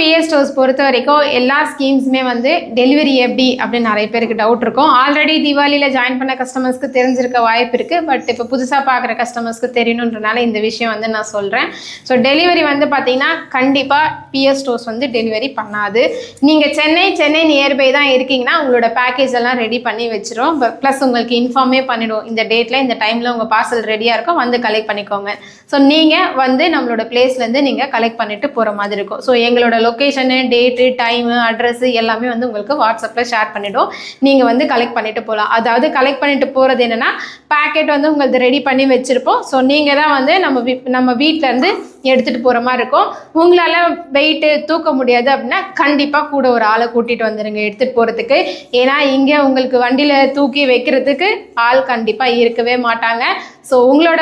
PS stores பொறுத்த வரைக்கும் எல்லா ஸ்கீம்ஸுமே வந்து டெலிவரி எப்படி அப்படின்னு நிறைய பேருக்கு டவுட் இருக்கும். ஆல்ரெடி தீபாவளியில் ஜாயின் பண்ண கஸ்டமர்ஸ்க்கு தெரிஞ்சிருக்க வாய்ப்பு இருக்குது பட் இப்போ புதுசாக பார்க்குற கஸ்டமர்ஸ்க்கு தெரியணுன்றனால இந்த விஷயம் வந்து நான் சொல்கிறேன் ஸோ டெலிவரி வந்து பார்த்தீங்கன்னா கண்டிப்பாக பிஎஸ் ஸ்டோர்ஸ் வந்து டெலிவரி பண்ணாது. நீங்கள் சென்னை சென்னை நியர்பை தான் இருக்கீங்கன்னா உங்களோட பேக்கேஜ் எல்லாம் ரெடி பண்ணி வச்சிரும். ப்ளஸ் உங்களுக்கு இன்ஃபார்மே பண்ணிவிடும் இந்த டேட்டில் இந்த டைமில் உங்கள் பார்சல் ரெடியாக இருக்கும் வந்து கலெக்ட் பண்ணிக்கோங்க. ஸோ நீங்கள் வந்து நம்மளோட பிளேஸ்லேருந்து நீங்கள் கலெக்ட் பண்ணிட்டு போகிற மாதிரி இருக்கும். ஸோ எங்களோட லொக்கேஷனு டேட்டு டைமு அட்ரஸ் எல்லாமே வந்து உங்களுக்கு வாட்ஸ்அப்பில் ஷேர் பண்ணிவிடும் நீங்கள் வந்து கலெக்ட் பண்ணிட்டு போகலாம் அதாவது கலெக்ட் பண்ணிட்டு போகிறது என்னென்னா பேக்கெட் வந்து உங்களுக்கு ரெடி பண்ணி வச்சுருப்போம். ஸோ நீங்கள் தான் வந்து நம்ம நம்ம வீட்டிலேருந்து எடுத்துகிட்டு போகிற மாதிரி இருக்கும். உங்களால் வெயிட்டு தூக்க முடியாது அப்படின்னா கண்டிப்பாக கூட ஒரு ஆளை கூட்டிகிட்டு வந்துடுங்க எடுத்துகிட்டு போகிறதுக்கு ஏன்னா இங்கே உங்களுக்கு வண்டியில் தூக்கி வைக்கிறதுக்கு ஆள் கண்டிப்பாக இருக்கவே மாட்டாங்க. ஸோ உங்களோட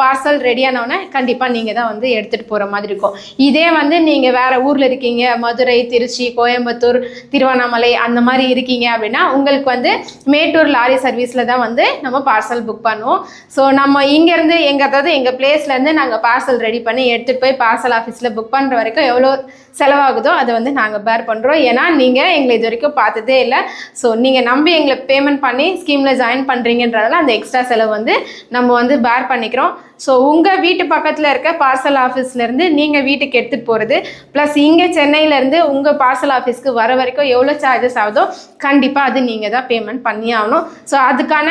பார்சல் ரெடியானவுடனே கண்டிப்பாக நீங்கள் தான் வந்து எடுத்துகிட்டு போகிற மாதிரி இருக்கும். இதே வந்து நீங்கள் வேறு ஊரில் இருக்கீங்க. மதுரை திருச்சி கோயம்புத்தூர் திருவண்ணாமலை அந்த மாதிரி இருக்கீங்க அப்படின்னா உங்களுக்கு வந்து மேட்டூர் லாரி சர்வீஸில் தான் வந்து நம்ம பார்சல் புக் பண்ணுவோம். ஸோ நம்ம இங்கேருந்து எங்கே அதாவது எங்கள் பிளேஸ்லேருந்து நாங்கள் பார்சல் ரெடி பண்ணி எடுத்துகிட்டு போய் பார்சல் ஆஃபீஸில் புக் பண்ணுற வரைக்கும் எவ்வளோ செலவாகுதோ அதை வந்து நாங்கள் பேர் பண்ணுறோம் ஏன்னா நீங்கள் எங்களை இது வரைக்கும் பார்த்ததே இல்லை. ஸோ நீங்கள் நம்பி எங்களை பேமெண்ட் பண்ணி ஸ்கீமில் ஜாயின் பண்ணுறீங்கன்றதால அந்த எக்ஸ்ட்ரா செலவு வந்து நம்ம வந்து பேர் பண்ணிக்கிறோம். ஸோ உங்கள் வீட்டு பக்கத்தில் இருக்க பார்சல் ஆஃபீஸ்லேருந்து நீங்கள் வீட்டுக்கு எடுத்துகிட்டு போகிறது ப்ளஸ் இங்கே சென்னையிலேருந்து உங்கள் பார்சல் ஆஃபீஸ்க்கு வர வரைக்கும் எவ்வளோ சார்ஜஸ் ஆகுதோ கண்டிப்பாக அது நீங்கள் தான் பேமெண்ட் பண்ணி ஆகணும். ஸோ அதுக்கான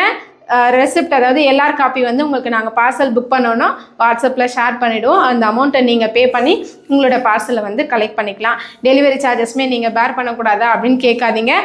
ரெசிப்ட் அதாவது எல்லார் காப்பி வந்து உங்களுக்கு நாங்கள் பார்சல் புக் பண்ணோன்னா வாட்ஸ்அப்பில் ஷேர் பண்ணிவிடுவோம் அந்த அமௌண்ட்டை நீங்கள் பே பண்ணி உங்களோட பார்சலை வந்து கலெக்ட் பண்ணிக்கலாம். டெலிவரி சார்ஜஸ்மே நீங்கள் பேர் பண்ணக்கூடாதா அப்படின்னு கேட்காதீங்க.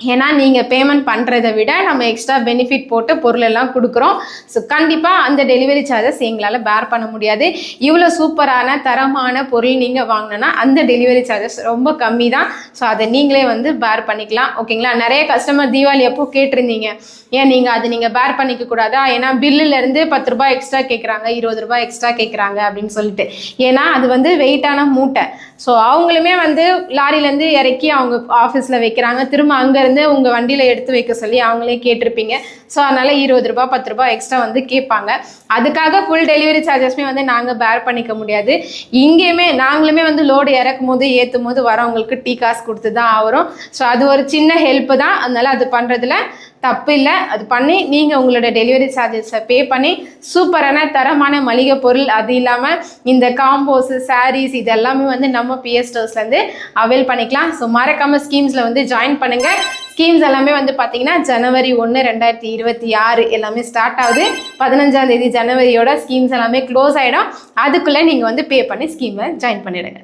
ஏன்னா நீங்கள் பேமெண்ட் பண்ணுறதை விட நம்ம எக்ஸ்ட்ரா பெனிஃபிட் போட்டு பொருளெல்லாம் கொடுக்குறோம். ஸோ கண்டிப்பாக அந்த டெலிவரி சார்ஜஸ் எங்களால் பேர் பண்ண முடியாது. இவ்வளோ சூப்பரான தரமான பொருள் நீங்கள் வாங்கினோன்னா அந்த டெலிவரி சார்ஜஸ் ரொம்ப கம்மி தான் ஸோ அதை நீங்களே வந்து பேர் பண்ணிக்கலாம். ஓகேங்களா நிறைய கஸ்டமர் தீபாவளி அப்போ கேட்டிருந்தீங்க. ஏன் நீங்கள் அது நீங்கள் பேர் பண்ணிக்க கூடாதா? ஏன்னா பில்லுலேருந்து பத்து ரூபாய் எக்ஸ்ட்ரா கேட்குறாங்க இருபது ரூபாய் எக்ஸ்ட்ரா கேட்குறாங்க அப்படின்னு சொல்லிட்டு. ஏன்னா அது வந்து வெயிட்டான மூட்டை. ஸோ அவங்களுமே வந்து லாரியிலேருந்து இறக்கி அவங்க ஆஃபீஸில் வைக்கிறாங்க. திரும்ப அங்கேருந்து உங்கள் வண்டியில் எடுத்து வைக்க சொல்லி அவங்களே கேட்டிருப்பீங்க. ஸோ அதனால் இருபது ரூபா பத்து ரூபாய் எக்ஸ்ட்ரா வந்து கேட்பாங்க. அதுக்காக ஃபுல் டெலிவரி சார்ஜஸ்மே வந்து நாங்கள் பேர் பண்ணிக்க முடியாது. இங்கேயுமே நாங்களுமே வந்து லோடு இறக்கும் போது ஏற்றும் போது வரவங்களுக்கு டீ காசு கொடுத்து தான் ஆகிறோம் ஸோ அது ஒரு சின்ன ஹெல்ப்பு தான். அதனால் அது பண்ணுறதுல தப்பு இல்லை அது பண்ணி நீங்கள் உங்களோட டெலிவரி சார்ஜஸை பே பண்ணி சூப்பரான தரமான மளிகை பொருள் அது இல்லாமல் இந்த காம்போஸு சாரீஸ் இது எல்லாமே வந்து நம்ம பிஎஸ் ஸ்டோர்ஸ்லேருந்து அவைல் பண்ணிக்கலாம். ஸோ மறக்காமல் ஸ்கீம்ஸில் வந்து ஜாயின் பண்ணுங்கள் ஸ்கீம்ஸ் எல்லாமே வந்து பார்த்தீங்கன்னா ஜனவரி ஒன்று ரெண்டாயிரத்தி இருபத்தி ஆறு எல்லாமே ஸ்டார்ட் ஆகுது. பதினஞ்சாம் தேதி ஜனவரியோட ஸ்கீம்ஸ் எல்லாமே க்ளோஸ் ஆகிடும் அதுக்குள்ளே நீங்கள் வந்து பே பண்ணி ஸ்கீமை ஜாயின் பண்ணிவிடுங்க